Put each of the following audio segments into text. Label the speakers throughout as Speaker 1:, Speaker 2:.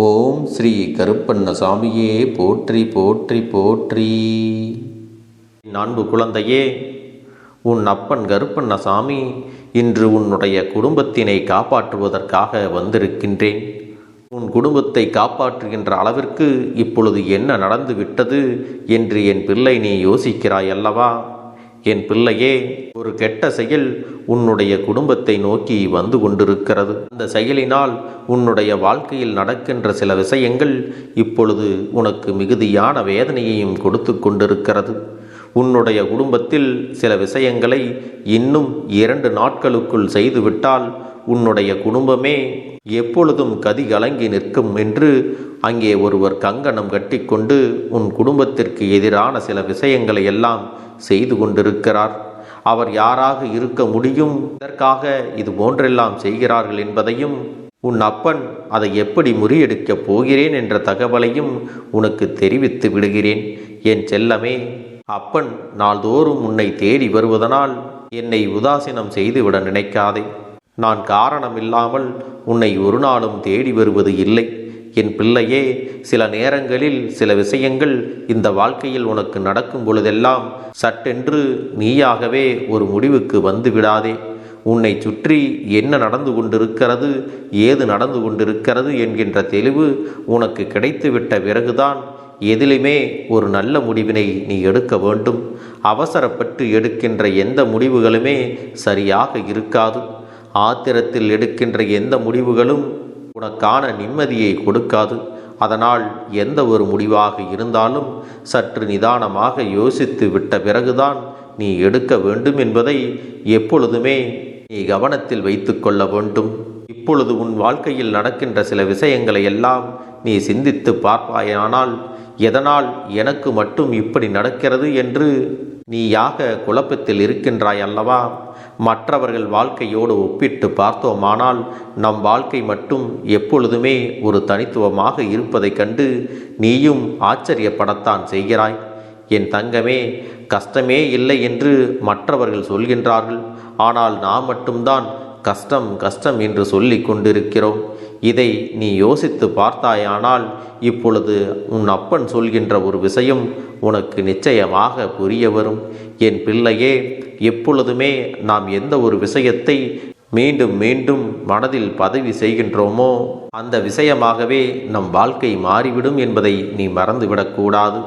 Speaker 1: ஓம் ஸ்ரீ கருப்பண்ண சாமியே போற்றி போற்றி போற்றி. நான்கு குழந்தையே உன் அப்பன் கருப்பண்ணசாமி இன்று உன்னுடைய குடும்பத்தினை காப்பாற்றுவதற்காக வந்திருக்கின்றேன். உன் குடும்பத்தை காப்பாற்றுகின்ற அளவிற்கு இப்பொழுது என்ன நடந்து விட்டது என்று என் பிள்ளை நீ யோசிக்கிறாய் அல்லவா? என் பிள்ளையே ஒரு கெட்ட செயல் உன்னுடைய குடும்பத்தை நோக்கி வந்து கொண்டிருக்கிறது. அந்த செயலினால் உன்னுடைய வாழ்க்கையில் நடக்கின்ற சில விஷயங்கள் இப்பொழுது உனக்கு மிகுதியான வேதனையையும் கொடுத்து கொண்டிருக்கிறது. உன்னுடைய குடும்பத்தில் சில விஷயங்களை இன்னும் இரண்டு நாட்களுக்குள் செய்துவிட்டால் உன்னுடைய குடும்பமே எப்பொழுதும் கதி கலங்கி நிற்கும் என்று அங்கே ஒருவர் கங்கணம் கட்டிக்கொண்டு உன் குடும்பத்திற்கு எதிரான சில விஷயங்களை எல்லாம் செய்து கொண்டிருக்கிறார். அவர் யாராக இருக்க முடியும்? இதற்காக இது போன்றெல்லாம் செய்கிறார்கள் என்பதையும் உன் அப்பன் அதை எப்படி முறியடிக்கப் போகிறேன் என்ற தகவலையும் உனக்கு தெரிவித்து விடுகிறேன். என் செல்லமே அப்பன் நாள்தோறும் உன்னை தேடி வருவதனால் என்னை உதாசீனம் செய்துவிட நினைக்காதே. நான் காரணமில்லாமல் உன்னை ஒரு நாளும் தேடி வருவது இல்லை. என் பிள்ளையே சில நேரங்களில் சில விஷயங்கள் இந்த வாழ்க்கையில் உனக்கு நடக்கும் பொழுதெல்லாம் சட்டென்று நீயாகவே ஒரு முடிவுக்கு வந்து விடாதே. உன்னை சுற்றி என்ன நடந்து கொண்டிருக்கிறது ஏது நடந்து கொண்டிருக்கிறது என்கின்ற தெளிவு உனக்கு கிடைத்துவிட்ட பிறகுதான் எதிலுமே ஒரு நல்ல முடிவினை நீ எடுக்க வேண்டும். அவசரப்பட்டு எடுக்கின்ற எந்த முடிவுகளுமே சரியாக இருக்காது. ஆத்திரத்தில் எடுக்கின்ற எந்த முடிவுகளும் உனக்கான நிம்மதியை கொடுக்காது. அதனால் எந்த ஒரு முடிவாக இருந்தாலும் சற்று நிதானமாக யோசித்து விட்ட பிறகுதான் நீ எடுக்க வேண்டும் என்பதை எப்பொழுதுமே நீ கவனத்தில் வைத்து கொள்ள வேண்டும். இப்பொழுது உன் வாழ்க்கையில் நடக்கின்ற சில விஷயங்களை எல்லாம் நீ சிந்தித்து பார்ப்பாயானால் எதனால் எனக்கு மட்டும் இப்படி நடக்கிறது என்று நீயாக குழப்பத்தில் இருக்கின்றாய் அல்லவா மற்றவர்கள் வாழ்க்கையோடு ஒப்பிட்டு பார்த்தோமானால் நம் வாழ்க்கை மட்டும் எப்பொழுதுமே ஒரு தனித்துவமாக இருப்பதைக் கண்டு நீயும் ஆச்சரியப்படத்தான் செய்கிறாய். என் தங்கமே கஷ்டமே இல்லை என்று மற்றவர்கள் சொல்கின்றார்கள். ஆனால் நாம் மட்டும்தான் கஷ்டம் கஷ்டம் என்று சொல்லி கொண்டிருக்கிறோம். இதை நீ யோசித்து பார்த்தாயானால் இப்பொழுது உன் அப்பன் சொல்கின்ற ஒரு விஷயம் உனக்கு நிச்சயமாக புரிய வரும். என் பிள்ளையே எப்பொழுதுமே நாம் எந்த ஒரு விஷயத்தை மீண்டும் மீண்டும் மனதில் பதவி செய்கின்றோமோ அந்த விஷயமாகவே நம் வாழ்க்கை மாறிவிடும் என்பதை நீ மறந்துவிடக்கூடாது.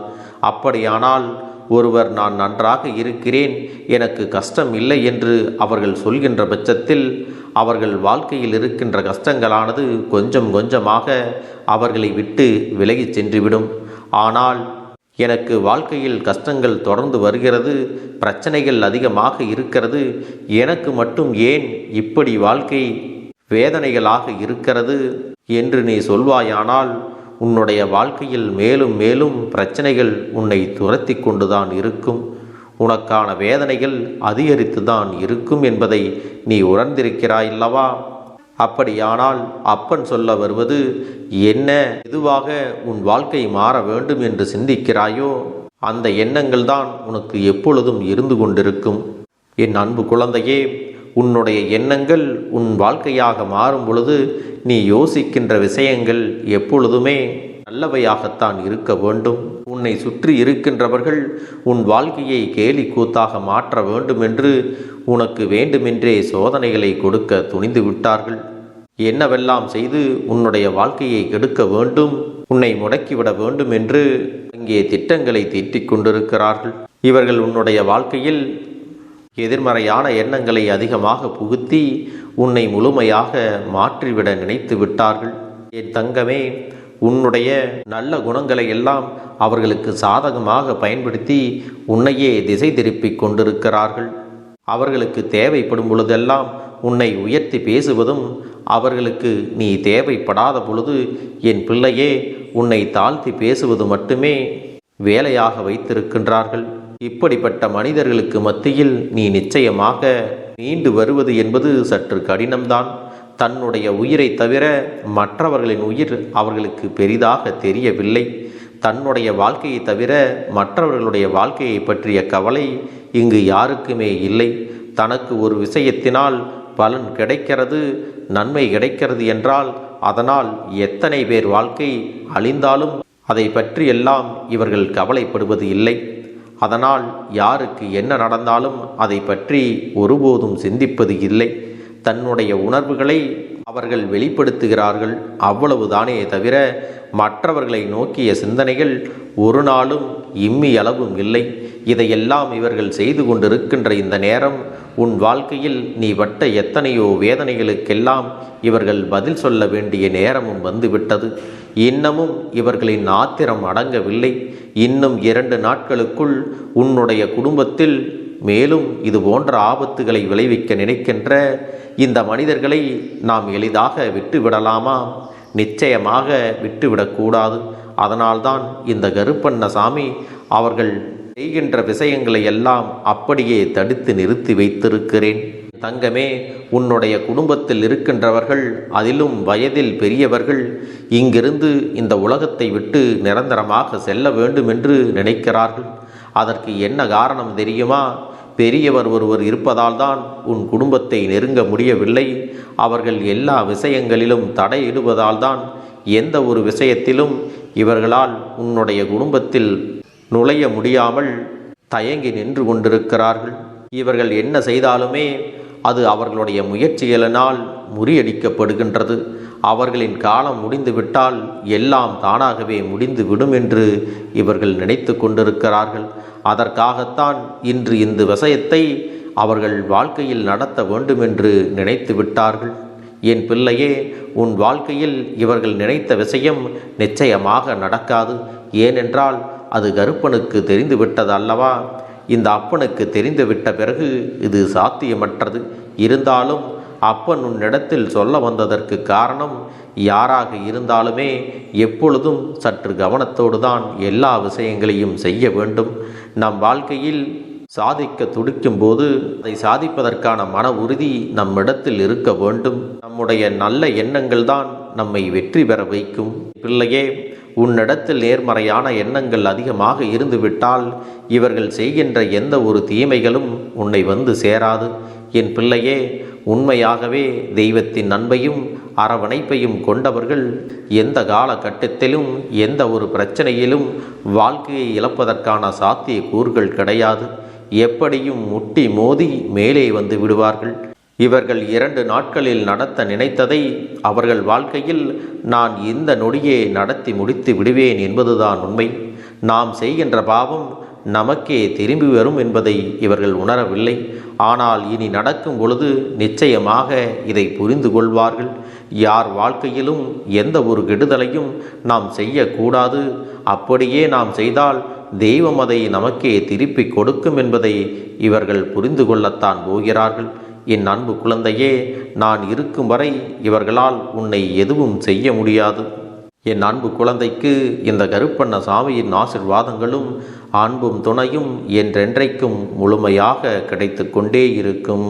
Speaker 1: அப்படியானால் ஒருவர் நான் நன்றாக இருக்கிறேன் எனக்கு கஷ்டம் இல்லை என்று அவர்கள் சொல்கின்ற பட்சத்தில் அவர்கள் வாழ்க்கையில் இருக்கின்ற கஷ்டங்களானது கொஞ்சம் கொஞ்சமாக அவர்களை விட்டு விலகிச் சென்றுவிடும். ஆனால் எனக்கு வாழ்க்கையில் கஷ்டங்கள் தொடர்ந்து வருகிறது பிரச்சனைகள் அதிகமாக இருக்கிறது எனக்கு மட்டும் ஏன் இப்படி வாழ்க்கை வேதனைகளாக இருக்கிறது என்று நீ சொல்வாயானால் உன்னுடைய வாழ்க்கையில் மேலும் மேலும் பிரச்சனைகள் உன்னை துரத்தி கொண்டுதான் இருக்கும். உனக்கான வேதனைகள் அதிகரித்து தான் இருக்கும் என்பதை நீ உணர்ந்திருக்கிறாயல்லவா? அப்படியானால் அப்பன் சொல்ல வருவது என்ன எதுவாக உன் வாழ்க்கை மாற வேண்டும் என்று சிந்திக்கிறாயோ? அந்த எண்ணங்கள் தான் உனக்கு எப்பொழுதும் இருந்து கொண்டிருக்கும். என் அன்பு குழந்தையே உன்னுடைய எண்ணங்கள் உன் வாழ்க்கையாக மாறும் பொழுது நீ யோசிக்கின்ற விஷயங்கள் எப்பொழுதுமே நல்லவையாகத்தான் இருக்க வேண்டும். உன்னை சுற்றி இருக்கின்றவர்கள் உன் வாழ்க்கையை கேலி கூத்தாக மாற்ற வேண்டும் என்று உனக்கு வேண்டுமென்றே சோதனைகளை கொடுக்க துணிந்து விட்டார்கள். என்னவெல்லாம் செய்து உன்னுடைய வாழ்க்கையை கெடுக்க வேண்டும் உன்னை முடக்கிவிட வேண்டும் என்று அங்கே திட்டங்களை தீட்டிக் கொண்டிருக்கிறார்கள். இவர்கள் உன்னுடைய வாழ்க்கையில் எதிர்மறையான எண்ணங்களை அதிகமாக புகுத்தி உன்னை முழுமையாக மாற்றிவிட நினைத்து விட்டார்கள். என் தங்கமே உன்னுடைய நல்ல குணங்களை எல்லாம் அவர்களுக்கு சாதகமாக பயன்படுத்தி உன்னையே திசை திருப்பிக் கொண்டிருக்கிறார்கள். அவர்களுக்கு தேவைப்படும் பொழுதெல்லாம் உன்னை உயர்த்தி பேசுவதும் அவர்களுக்கு நீ தேவைப்படாத பொழுது என் பிள்ளையே உன்னை தாழ்த்தி பேசுவது மட்டுமே வேலையாக வைத்திருக்கின்றார்கள். இப்படிப்பட்ட மனிதர்களுக்கு மத்தியில் நீ நிச்சயமாக மீண்டு வருவது என்பது சற்று கடினம்தான். தன்னுடைய உயிரை தவிர மற்றவர்களின் உயிர் அவர்களுக்கு பெரிதாக தெரியவில்லை. தன்னுடைய வாழ்க்கையை தவிர மற்றவர்களுடைய வாழ்க்கையை பற்றிய கவலை இங்கு யாருக்குமே இல்லை. தனக்கு ஒரு விஷயத்தினால் பலன் கிடைக்கிறது நன்மை கிடைக்கிறது என்றால் அதனால் எத்தனை பேர் வாழ்க்கை அழிந்தாலும் அதை பற்றியெல்லாம் இவர்கள் கவலைப்படுவது இல்லை. அதனால் யாருக்கு என்ன நடந்தாலும் அதை பற்றி ஒருபோதும் சிந்திப்பது இல்லை. தன்னுடைய உணர்வுகளை அவர்கள் வெளிப்படுத்துகிறார்கள். அவ்வளவுதானே தவிர மற்றவர்களை நோக்கிய சிந்தனைகள் ஒரு நாளும் இம்மி அளவும் இல்லை. இதையெல்லாம் இவர்கள் செய்து கொண்டிருக்கின்ற இந்த நேரம் உன் வாழ்க்கையில் நீ பட்ட எத்தனையோ வேதனைகளுக்கெல்லாம் இவர்கள் பதில் சொல்ல வேண்டிய நேரமும் வந்துவிட்டது. இன்னமும் இவர்களின் ஆத்திரம் அடங்கவில்லை. இன்னும் இரண்டு நாட்களுக்குள் உன்னுடைய குடும்பத்தில் மேலும் இது போன்ற ஆபத்துகளை விளைவிக்க நினைக்கின்ற இந்த மனிதர்களை நாம் எளிதாக விட்டுவிடலாமா? நிச்சயமாக விட்டுவிடக்கூடாது. அதனால்தான் இந்த கருப்பண்ணசாமி அவர்கள் செய்கின்ற விஷயங்களை எல்லாம் அப்படியே தடுத்து நிறுத்தி வைத்திருக்கிறேன். தங்கமே உன்னுடைய குடும்பத்தில் இருக்கின்றவர்கள் அதிலும் வயதில் பெரியவர்கள் இங்கிருந்து இந்த உலகத்தை விட்டு நிரந்தரமாக செல்ல வேண்டும் என்று நினைக்கிறார்கள். அதற்கு என்ன காரணம் தெரியுமா? பெரியவர் ஒருவர் இருப்பதால் தான் உன் குடும்பத்தை நெருங்க முடியவில்லை. அவர்கள் எல்லா விஷயங்களிலும் தடையிடுவதால் தான் எந்த ஒரு விஷயத்திலும் இவர்களால் உன்னுடைய குடும்பத்தில் நுழைய முடியாமல் தயங்கி நின்று கொண்டிருக்கிறார்கள். இவர்கள் என்ன செய்தாலுமே அது அவர்களுடைய முயற்சிகளினால் முறியடிக்கப்படுகின்றது. அவர்களின் காலம் முடிந்துவிட்டால் எல்லாம் தானாகவே முடிந்து விடும் என்று இவர்கள் நினைத்து கொண்டிருக்கிறார்கள். அதற்காகத்தான் இன்று இந்த விஷயத்தை அவர்கள் வாழ்க்கையில் நடத்த வேண்டும் என்று நினைத்து விட்டார்கள் என் பிள்ளையே உன் வாழ்க்கையில் இவர்கள் நினைத்த விஷயம் நிச்சயமாக நடக்காது. ஏனென்றால் அது கருப்பனுக்கு தெரிந்துவிட்டது அல்லவா? இந்த அப்பனுக்கு தெரிந்துவிட்ட பிறகு இது சாத்தியமற்றது. இருந்தாலும் அப்பன் உன்னிடத்தில் சொல்ல வந்ததற்கு காரணம் யாராக இருந்தாலுமே எப்பொழுதும் சற்று கவனத்தோடு தான் எல்லா விஷயங்களையும் செய்ய வேண்டும். நம் வாழ்க்கையில் சாதிக்க துடிக்கும் போது அதை சாதிப்பதற்கான மன உறுதி நம்மிடத்தில் இருக்க வேண்டும். நம்முடைய நல்ல எண்ணங்கள் தான் நம்மை வெற்றி பெற வைக்கும். பிள்ளையே உன்னிடத்தில் நேர்மறையான எண்ணங்கள் அதிகமாக இருந்துவிட்டால் இவர்கள் செய்கின்ற எந்த ஒரு தீமைகளும் உன்னை வந்து சேராது. என் பிள்ளையே உண்மையாகவே தெய்வத்தின் நன்மையும் அரவணைப்பையும் கொண்டவர்கள் எந்த காலகட்டத்திலும் எந்த ஒரு பிரச்சனையிலும் வாழ்க்கையை இழப்பதற்கான சாத்திய கூறுகள் கிடையாது. எப்படியும் முட்டி மோதி மேலே வந்து விடுவார்கள். இவர்கள் இரண்டு நாட்களில் நடத்த நினைத்ததை அவர்கள் வாழ்க்கையில் நான் இந்த நொடியே நடத்தி முடித்து விடுவேன் என்பதுதான் உண்மை. நாம் செய்கின்ற பாவம் நமக்கே திரும்பி வரும் என்பதை இவர்கள் உணரவில்லை. ஆனால் இனி நடக்கும் பொழுது நிச்சயமாக இதை புரிந்து கொள்வார்கள். யார் வாழ்க்கையிலும் எந்த ஒரு கெடுதலையும் நாம் செய்யக்கூடாது. அப்படியே நாம் செய்தால் தெய்வம் அதை நமக்கே திருப்பி கொடுக்கும் என்பதை இவர்கள் புரிந்து கொள்ளத்தான் போகிறார்கள். என் அன்பு குழந்தையே நான் இருக்கும் வரை இவர்களால் உன்னை எதுவும் செய்ய முடியாது. என் அன்பு குழந்தைக்கு இந்த கருப்பண்ண சாமியின் ஆசிர்வாதங்களும் அன்பும் துணையும் என்றென்றைக்கும் முழுமையாக கிடைத்து கொண்டே இருக்கும்.